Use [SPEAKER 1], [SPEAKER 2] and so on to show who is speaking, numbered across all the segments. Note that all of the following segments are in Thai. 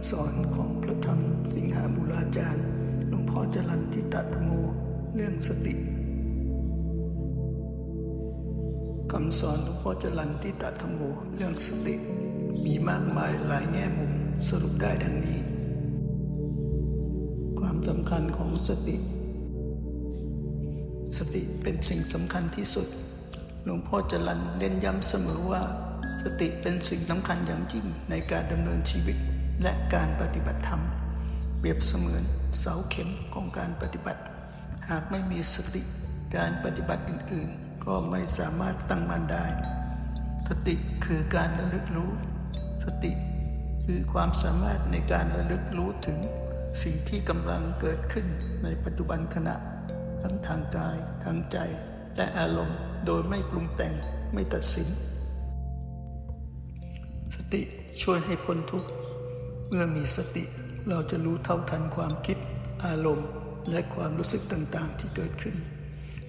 [SPEAKER 1] ำสอนของพระธรรมสิงหาบุราจารย์หลวงพ่อจรันทิตตโมเรื่องสติคำสอนหลวงพ่อจรันทิตตโมเรื่องสติ มีมากมายหลายแง่มุมสรุปได้ดังนี้ ความสำคัญของสติ สติเป็นสิ่งสำคัญที่สุด หลวงพ่อจรันเน้นย้ำเสมอว่าสติเป็นสิ่งสำคัญอย่างยิ่งในการดำเนินชีวิต และการปฏิบัติธรรม เปรียบเสมือนเสาเข็มของการปฏิบัติ หากไม่มีสติการปฏิบัติอื่นๆ ก็ไม่สามารถตั้งมั่นได้ สติคือการระลึกรู้ สติคือความสามารถในการระลึกรู้ถึงสิ่งที่กำลังเกิดขึ้นในปัจจุบันขณะ ทั้งทางกายทางใจ และอารมณ์โดยไม่ปรุงแต่งไม่ตัดสิน สติช่วยให้พ้นทุกข์ เมื่อมีสติเราจะรู้เท่าทันความคิดอารมณ์ และความรู้สึกต่างๆที่เกิดขึ้น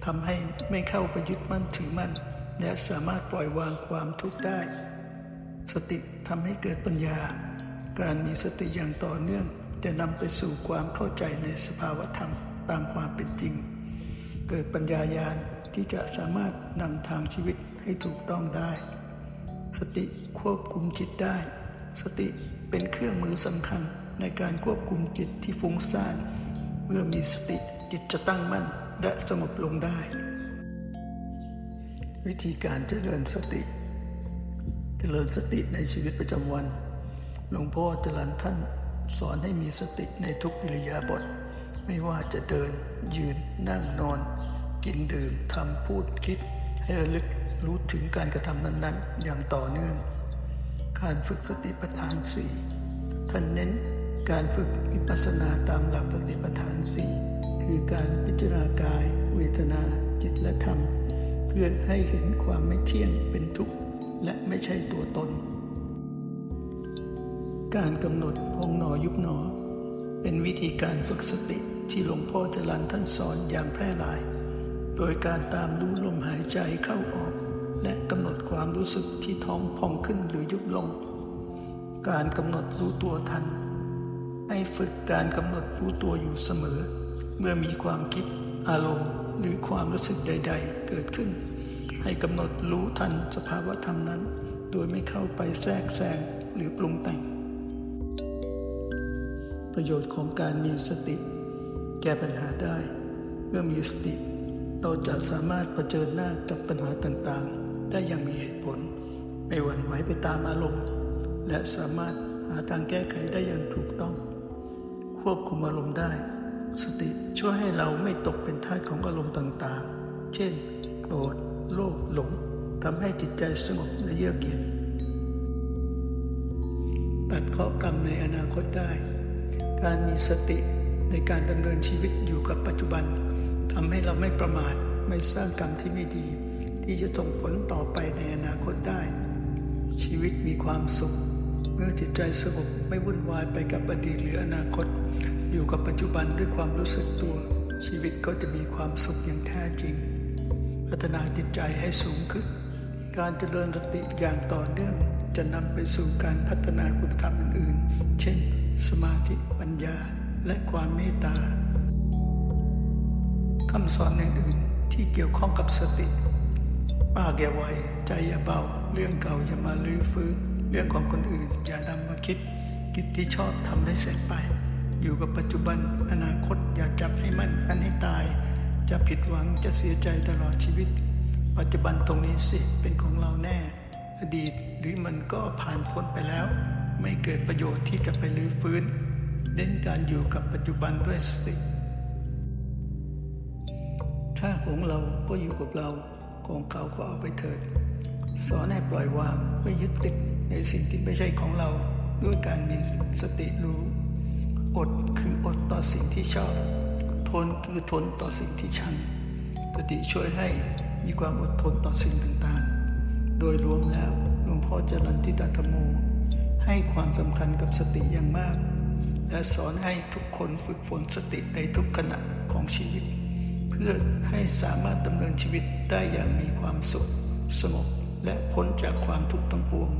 [SPEAKER 1] ทำให้ไม่เข้าไปยึดมั่นถือมั่น และสามารถปล่อยวางความทุกข์ได้ สติทำให้เกิดปัญญา การมีสติอย่างต่อเนื่องจะนำไปสู่ความเข้าใจในสภาวธรรมตามความเป็นจริง เกิดปัญญายาณที่จะสามารถนำทางชีวิตให้ถูกต้องได้ สติควบคุมจิตได้ สติ เป็นเครื่องมือสำคัญในการควบคุมจิตที่ฟุ้งซ่าน เมื่อมีสติจิตจะตั้งมั่นและสงบลงได้ วิธีการเจริญสติ เจริญสติในชีวิตประจำวัน หลวงพ่อจรันท่านสอนให้มีสติในทุกอิริยาบถไม่ว่าจะเดิน ยืน นั่งนอน กินดื่มทำพูดคิด ให้ระลึกรู้ถึงการกระทำนั้น ๆ อย่างต่อเนื่อง การฝึกสติปัฏฐานสี่ท่านเน้นการฝึกวิปัสสนาตามหลักสติปัฏฐานสี่คือการพิจารณากาย เวทนาจิตและธรรม เพื่อให้เห็นความไม่เที่ยงเป็นทุกข์ และไม่ใช่ตัวตน การกำหนดพองหนอยุบหนอ เป็นวิธีการฝึกสติที่หลวงพ่อจรันท่านสอนอย่างแพร่หลาย โดยการตามรู้ลมหายใจเข้าออก และกำหนดความรู้สึกที่ท้องพองขึ้นหรือยุบลง การกำหนดรู้ตัวทัน ให้ฝึกการกำหนดรู้ตัวอยู่เสมอ เมื่อมีความคิด อารมณ์ หรือความรู้สึกใด ๆ เกิดขึ้น ให้กำหนดรู้ทันสภาวะธรรมนั้น โดยไม่เข้าไปแทรกแซงหรือปรุงแต่ง ประโยชน์ของการมีสติ แก้ปัญหาได้ เมื่อมีสติเราจะสามารถเผชิญหน้ากับปัญหาต่างๆ ได้อย่างมีเหตุผล ไม่หวั่นไหวไปตามอารมณ์ และสามารถหาทางแก้ไขได้อย่างถูกต้อง ควบคุมอารมณ์ได้ สติช่วยให้เราไม่ตกเป็นทาสของอารมณ์ต่างๆ เช่นโกรธโลภหลงทำให้จิตใจสงบและเยือกเย็น ตัดเคราะห์กรรมในอนาคตได้ การมีสติในการดำเนินชีวิตอยู่กับปัจจุบันทำให้เราไม่ประมาทไม่สร้างกรรมที่ไม่ดี ที่จะส่งผลต่อไปในอนาคตได้ ชีวิตมีความสุข เมื่อจิตใจสงบไม่วุ่นวายไปกับอดีตหรืออนาคต อยู่กับปัจจุบันด้วยความรู้สึกตัว ชีวิตก็จะมีความสุขอย่างแท้จริง พัฒนาจิตใจให้สูงขึ้น การเจริญสติอย่างต่อเนื่องจะนำไปสู่การพัฒนาคุณธรรมอื่นๆ เช่น สมาธิปัญญาและความเมตตาคำสอนอื่นๆที่เกี่ยวข้องกับสติ ป้ากอย่าไวใจอย่าเบา เรื่องเก่าอย่ามาลื้อฟื้น เรื่องของคนอื่นอย่านำมาคิด กิจที่ชอบทำให้เสร็จไป อยู่กับปัจจุบันอนาคตอย่าจับให้มั่นอันให้ตาย จะผิดหวังจะเสียใจตลอดชีวิต ปัจจุบันตรงนี้สิเป็นของเราแน่ อดีตหรือมันก็ผ่านพ้นไปแล้ว ไม่เกิดประโยชน์ที่จะไปลื้อฟื้นเน้นการอยู่กับปัจจุบันด้วยสติถ้าของเราก็อยู่กับเรา ของเขาก็เอาไปเถิด สอนให้ปล่อยวางไม่ยึดติดในสิ่งที่ไม่ใช่ของเราด้วยการมีสติรู้ อดคืออดต่อสิ่งที่ชอบ ทนคือทนต่อสิ่งที่ชัง สติช่วยให้มีความอดทนต่อสิ่งต่างๆ โดยรวมแล้วหลวงพ่อจรันติตาธรรมโม ให้ความสำคัญกับสติอย่างมาก และสอนให้ทุกคนฝึกฝนสติในทุกขณะของชีวิต พื่อให้สามารถดำเนินชีวิตได้อย่างมีความสุข สงบและพ้นจากความทุกข์ทั้งปวง